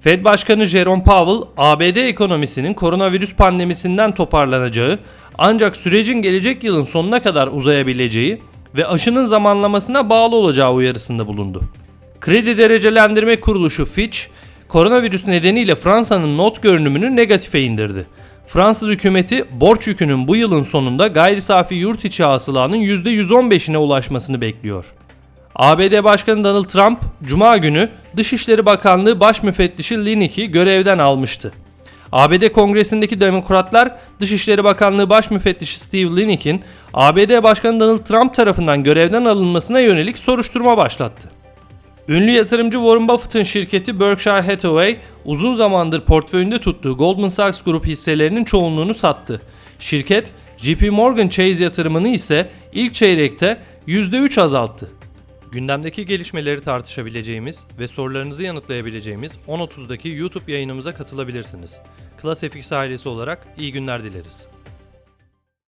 Fed Başkanı Jerome Powell, ABD ekonomisinin koronavirüs pandemisinden toparlanacağı ancak sürecin gelecek yılın sonuna kadar uzayabileceği ve aşının zamanlamasına bağlı olacağı uyarısında bulundu. Kredi derecelendirme kuruluşu Fitch, koronavirüs nedeniyle Fransa'nın not görünümünü negatife indirdi. Fransız hükümeti borç yükünün bu yılın sonunda gayri safi yurt içi hasılanın %115'ine ulaşmasını bekliyor. ABD Başkanı Donald Trump, Cuma günü Dışişleri Bakanlığı Baş Müfettişi Linick'i görevden almıştı. ABD Kongresi'ndeki Demokratlar, Dışişleri Bakanlığı Baş Müfettişi Steve Linick'in ABD Başkanı Donald Trump tarafından görevden alınmasına yönelik soruşturma başlattı. Ünlü yatırımcı Warren Buffett'ın şirketi Berkshire Hathaway, uzun zamandır portföyünde tuttuğu Goldman Sachs Group hisselerinin çoğunluğunu sattı. Şirket, JP Morgan Chase yatırımını ise ilk çeyrekte %3 azalttı. Gündemdeki gelişmeleri tartışabileceğimiz ve sorularınızı yanıtlayabileceğimiz 10.30'daki YouTube yayınımıza katılabilirsiniz. Class FX ailesi olarak iyi günler dileriz.